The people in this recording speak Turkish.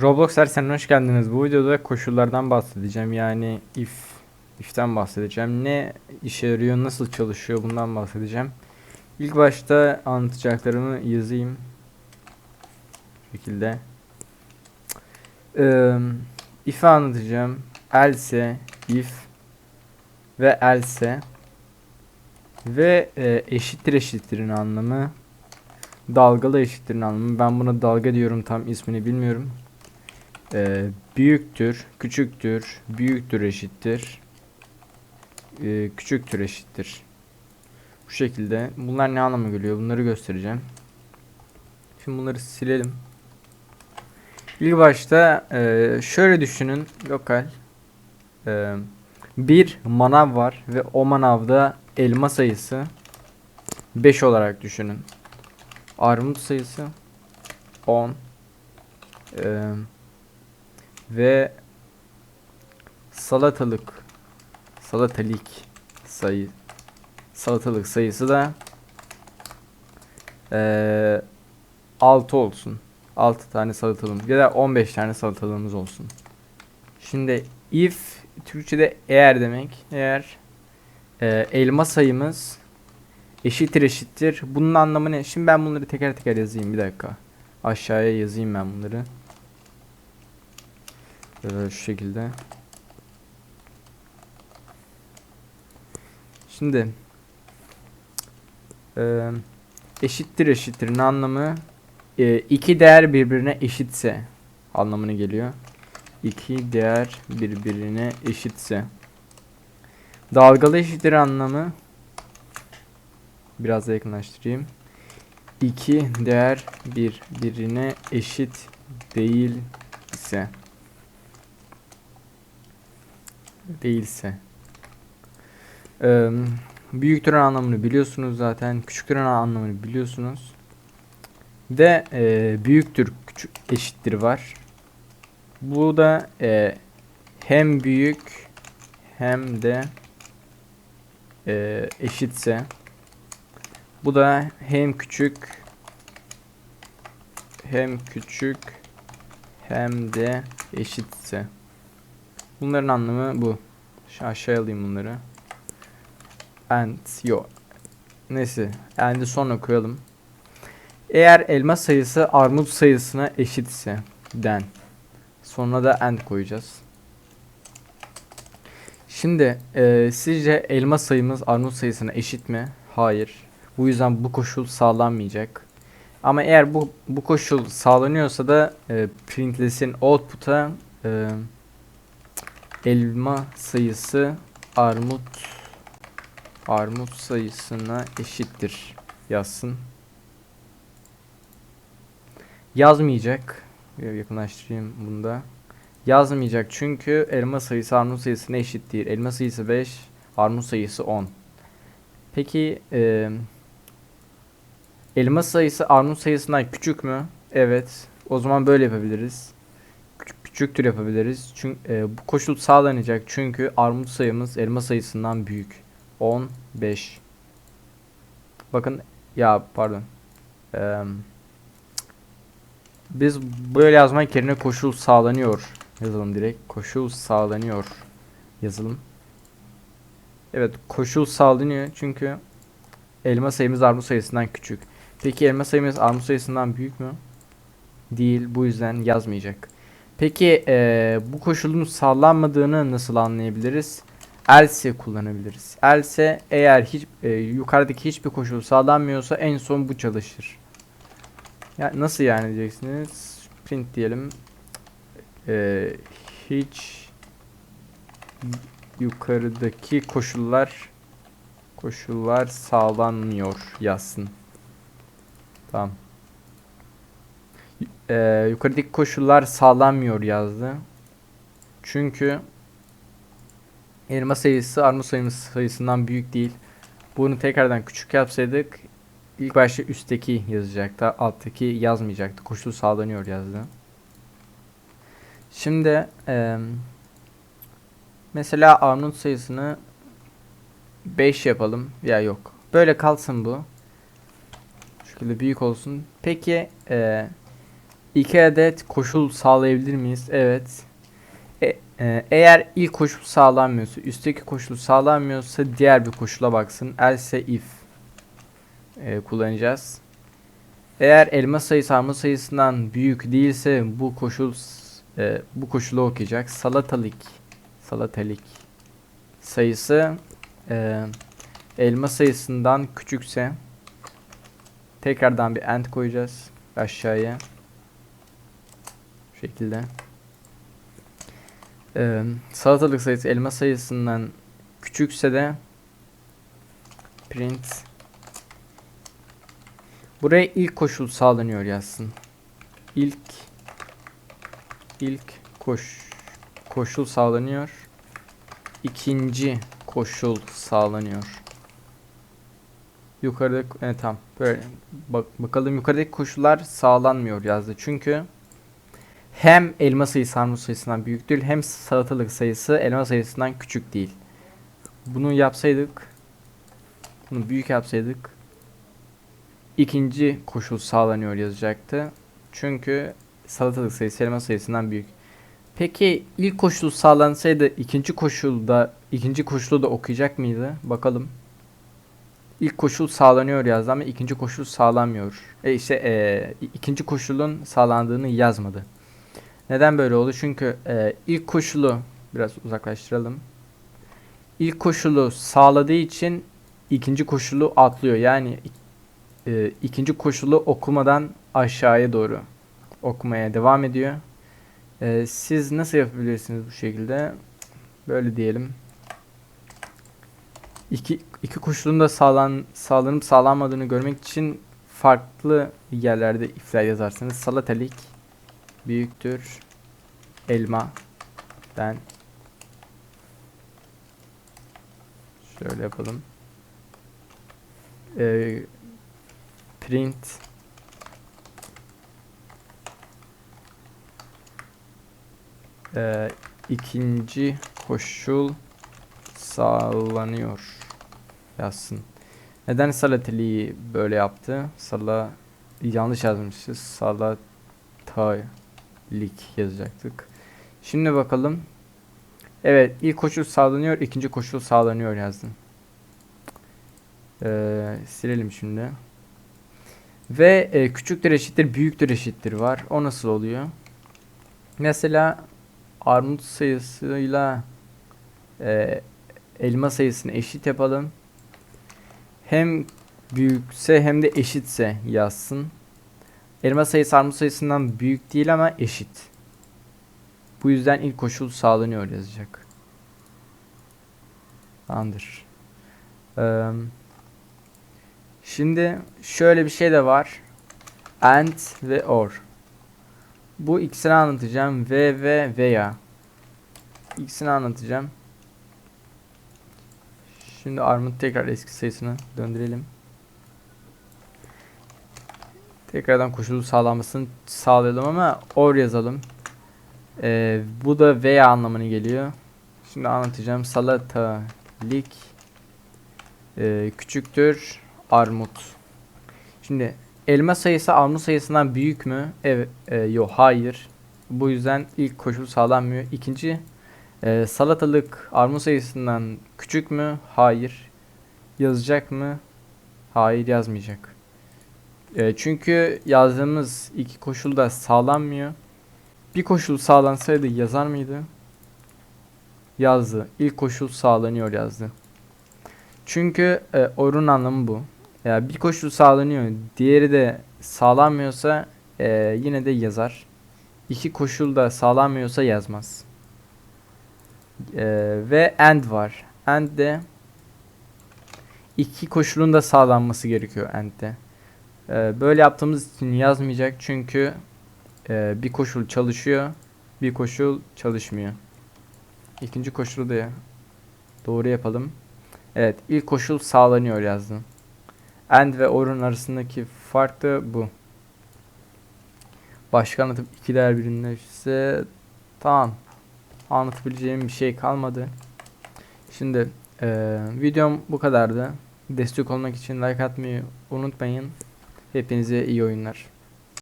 Roblox derslerine hoş geldiniz. Bu videoda koşullardan bahsedeceğim. Yani if, if'ten bahsedeceğim. Ne işe yarıyor, nasıl çalışıyor bundan bahsedeceğim. İlk başta anlatacaklarımı yazayım. Bu şekilde. Ee, if'i anlatacağım. Else, if ve else ve e, eşittir eşittirin anlamı. Dalgalı eşittirin anlamı. Ben buna dalga diyorum tam ismini bilmiyorum. Ee, büyüktür, küçüktür, büyüktür eşittir, ee, küçüktür eşittir. Bu şekilde. Bunlar ne anlama geliyor? Bunları göstereceğim. Şimdi bunları silelim. İlk başta ee, şöyle düşünün. Lokal. Ee, bir manav var ve o manavda elma sayısı 5 olarak düşünün. Armut sayısı 10. Ee, ve salatalık salatalık sayı salatalık sayısı da eee 6 olsun. 6 tane salatalığımız ya da 15 tane salatalığımız olsun. Şimdi if Türkçe'de eğer demek. Eğer eee, elma sayımız eşittir eşittir. Bunun anlamı ne? Şimdi ben bunları teker teker yazayım bir dakika. Aşağıya yazayım ben bunları. Böyle şu şekilde. Şimdi eee, eşittir eşittir'in anlamı e, iki değer birbirine eşitse anlamına geliyor. İki değer birbirine eşitse. Dalgalı eşittir anlamı biraz da yakınlaştırayım. İki değer birbirine eşit değil ise değilse. Eee büyüktür anlamını biliyorsunuz zaten. Küçüktür anlamını biliyorsunuz. De eee, büyüktür küçük eşittir var. Bu da eee, hem büyük hem de eee, eşitse. Bu da hem küçük hem küçük hem de eşitse. Bunların anlamı bu. Şu aşağıya alayım bunları. And yok. Neyse. And'i sonra koyalım. Eğer elma sayısı armut sayısına eşitse den. Sonra da and koyacağız. Şimdi e, sizce elma sayımız armut sayısına eşit mi? Hayır. Bu yüzden bu koşul sağlanmayacak. Ama eğer bu bu koşul sağlanıyorsa da e, printlesin output'a e, elma sayısı armut armut sayısına eşittir yazsın. Yazmayacak. Yakınlaştırayım bunu da. Yazmayacak çünkü elma sayısı armut sayısına eşit değil. Elma sayısı 5, armut sayısı 10. Peki e, elma sayısı armut sayısından küçük mü? Evet. O zaman böyle yapabiliriz. Küçük, küçüktür yapabiliriz. Çünkü e, bu koşul sağlanacak çünkü armut sayımız elma sayısından büyük. 15. Bakın ya pardon. Eee, biz böyle yazmak yerine koşul sağlanıyor yazalım direkt. Koşul sağlanıyor yazalım. Evet koşul sağlanıyor çünkü elma sayımız armut sayısından küçük. Peki elma sayımız armut sayısından büyük mü? Değil bu yüzden yazmayacak. Peki eee, bu koşulun sağlanmadığını nasıl anlayabiliriz? else kullanabiliriz. Else eğer hiç e, yukarıdaki hiçbir koşul sağlanmıyorsa en son bu çalışır. Ya nasıl yani diyeceksiniz? Print diyelim. E, hiç yukarıdaki koşullar koşullar sağlanmıyor yazsın. Tamam. E, yukarıdaki koşullar sağlanmıyor yazdı. Çünkü elma sayısı armut sayımız sayısından büyük değil. Bunu tekrardan küçük yapsaydık ilk başta üstteki yazacaktı. Alttaki yazmayacaktı. Koşul sağlanıyor yazdı. Şimdi eee, mesela armut sayısını 5 yapalım. Ya yok. Böyle kalsın bu. Şu şekilde büyük olsun. Peki eee 2 adet koşul sağlayabilir miyiz? Evet. E- e, eğer ilk koşul sağlanmıyorsa, üstteki koşul sağlanmıyorsa diğer bir koşula baksın. Else if e, kullanacağız. Eğer elma sayısı armut sayısından büyük değilse bu koşul e, bu koşulu okuyacak. Salatalık salatalık sayısı e, elma sayısından küçükse tekrardan bir end koyacağız aşağıya. Şekilde. E, salatalık sayısı elma sayısından küçükse de print Buraya ilk koşul sağlanıyor yazsın. İlk ilk koş koşul sağlanıyor. İkinci koşul sağlanıyor. Yukarıda evet, tamam. Böyle bak, bakalım yukarıdaki koşullar sağlanmıyor yazdı. Çünkü hem elma sayısı armut sayısından büyük değil hem salatalık sayısı elma sayısından küçük değil. Bunu yapsaydık bunu büyük yapsaydık ikinci koşul sağlanıyor yazacaktı. Çünkü salatalık sayısı elma sayısından büyük. Peki ilk koşul sağlansaydı ikinci koşulda ikinci koşulu da okuyacak mıydı? Bakalım. İlk koşul sağlanıyor yazdı ama ikinci koşul sağlanmıyor. E işte e, ikinci koşulun sağlandığını yazmadı. Neden böyle oldu? Çünkü e, ilk koşulu biraz uzaklaştıralım. İlk koşulu sağladığı için ikinci koşulu atlıyor. Yani e, ikinci koşulu okumadan aşağıya doğru okumaya devam ediyor. E, siz nasıl yapabilirsiniz bu şekilde? Böyle diyelim. İki, iki koşulun da sağlan, sağlanıp sağlanmadığını görmek için farklı yerlerde ifler yazarsınız. Salatalık büyüktür elma ben şöyle yapalım. Ee, print Ee, ikinci koşul sağlanıyor yazsın. Neden salateliği böyle yaptı? Sala yanlış yazmışız. Salatalik yazacaktık. Şimdi bakalım. Evet ilk koşul sağlanıyor, ikinci koşul sağlanıyor yazdım. Ee, silelim şimdi. Ve e, küçüktür eşittir büyüktür eşittir var. O nasıl oluyor? Mesela armut sayısıyla e, elma sayısını eşit yapalım. Hem büyükse hem de eşitse yazsın. Elma sayısı armut sayısından büyük değil ama eşit. Bu yüzden ilk koşul sağlanıyor yazacak. Tamamdır. Ee, şimdi şöyle bir şey de var. And ve or. Bu ikisini anlatacağım. Ve ve veya. İkisini anlatacağım. Şimdi armut tekrar eski sayısını döndürelim. Tekrardan koşulu sağlanmasını sağlayalım ama or yazalım. Ee, bu da veya anlamına geliyor. Şimdi anlatacağım. Salatalık e, küçüktür armut. Şimdi elma sayısı armut sayısından büyük mü? Evet. E, yok hayır. Bu yüzden ilk koşul sağlanmıyor. İkinci e, salatalık armut sayısından küçük mü? Hayır. Yazacak mı? Hayır yazmayacak. E, çünkü yazdığımız iki koşul da sağlanmıyor. Bir koşul sağlansaydı yazar mıydı? Yazdı. İlk koşul sağlanıyor yazdı. Çünkü e, orun anlamı bu. Ya bir koşul sağlanıyor, diğeri de sağlanmıyorsa e, yine de yazar. İki koşul da sağlanmıyorsa yazmaz. E, ve and var. And de iki koşulun da sağlanması gerekiyor and'de. E, böyle yaptığımız için yazmayacak çünkü e, bir koşul çalışıyor, bir koşul çalışmıyor. İkinci koşulu da doğru yapalım. Evet, ilk koşul sağlanıyor yazdım. And ve or'un arasındaki fark da bu. Başka anlatıp iki değer birimleşse tamam. Anlatabileceğim bir şey kalmadı. Şimdi e, videom bu kadardı. Destek olmak için like atmayı unutmayın. Hepinize iyi oyunlar.